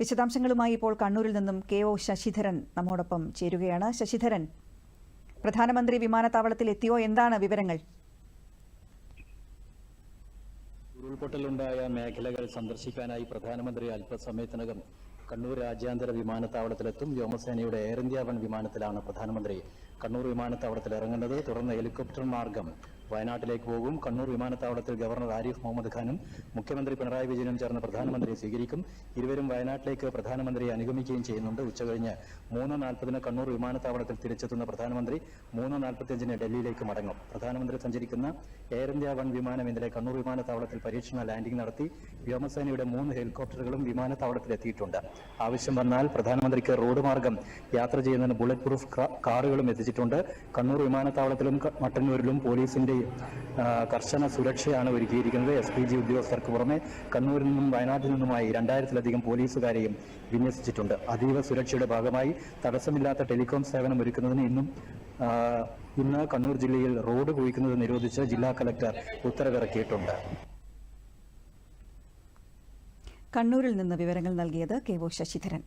വിശദാംശങ്ങളുമായി ഇപ്പോൾ കണ്ണൂരിൽ നിന്നും കെ ഒ ശശിധരൻ നമ്മോടൊപ്പം ചേരുകയാണ്. ശശിധരൻ പ്രധാനമന്ത്രി വിമാനത്താവളത്തിൽ എത്തിയോ? എന്താണ് വിവരങ്ങൾ? ഉരുൾപൊട്ടലുണ്ടായ മേഖലകൾ സന്ദർശിക്കാനായി പ്രധാനമന്ത്രി അല്പസമയത്തിനകം കണ്ണൂർ രാജ്യാന്തര വിമാനത്താവളത്തിലെത്തും. വ്യോമസേനയുടെ എയർ ഇന്ത്യ വൺ വിമാനത്തിലാണ് പ്രധാനമന്ത്രി കണ്ണൂർ വിമാനത്താവളത്തിൽ ഇറങ്ങുന്നത് തുടർന്ന് ഹെലികോപ്റ്റർ മാർഗം വയനാട്ടിലേക്ക് പോകും. കണ്ണൂർ വിമാനത്താവളത്തിൽ ഗവർണർ ആരിഫ് മുഹമ്മദ് ഖാനും മുഖ്യമന്ത്രി പിണറായി വിജയനും ചേർന്ന് പ്രധാനമന്ത്രിയെ സ്വീകരിക്കും. ഇരുവരും വയനാട്ടിലേക്ക് പ്രധാനമന്ത്രിയെ അനുഗമിക്കുകയും ചെയ്യുന്നുണ്ട്. ഉച്ചകഴിഞ്ഞ് മൂന്ന് നാൽപ്പതിന് കണ്ണൂർ വിമാനത്താവളത്തിൽ തിരിച്ചെത്തുന്ന പ്രധാനമന്ത്രി മൂന്ന് നാൽപ്പത്തിയഞ്ചിന് ഡൽഹിയിലേക്ക് മടങ്ങും. പ്രധാനമന്ത്രി സഞ്ചരിക്കുന്ന എയർ ഇന്ത്യ വൺ വിമാനം ഇന്നലെ കണ്ണൂർ വിമാനത്താവളത്തിൽ പരീക്ഷണ ലാൻഡിംഗ് നടത്തി. വ്യോമസേനയുടെ മൂന്ന് ഹെലികോപ്റ്ററുകളും വിമാനത്താവളത്തിൽ എത്തിയിട്ടുണ്ട് ആവശ്യം വന്നാൽ പ്രധാനമന്ത്രിക്ക് റോഡ് മാർഗം യാത്ര ചെയ്യുന്നതിന് ബുള്ളറ്റ് പ്രൂഫ് കാറുകളും എത്തിച്ചിട്ടുണ്ട്. കണ്ണൂർ വിമാനത്താവളത്തിലും മട്ടന്നൂരിലും പോലീസിന്റെ കർശന സുരക്ഷയാണ് ഒരുക്കിയിരിക്കുന്നത്. എസ് പി ജി ഉദ്യോഗസ്ഥർക്ക് പുറമെ കണ്ണൂരിൽ നിന്നും വയനാട്ടിൽ നിന്നുമായി രണ്ടായിരത്തിലധികം പോലീസുകാരെയും വിന്യസിച്ചിട്ടുണ്ട്. അതീവ സുരക്ഷയുടെ ഭാഗമായി തടസ്സമില്ലാത്ത ടെലികോം സേവനം ഒരുക്കുന്നതിന് ഇന്നും ഇന്ന് കണ്ണൂർ ജില്ലയിൽ റോഡ് കുഴിക്കുന്നത് നിരോധിച്ച് ജില്ലാ കലക്ടർ ഉത്തരവിറക്കിയിട്ടുണ്ട്. കണ്ണൂരിൽ നിന്ന് വിവരങ്ങൾ നൽകിയത് കെ ഒ ശശിധരൻ.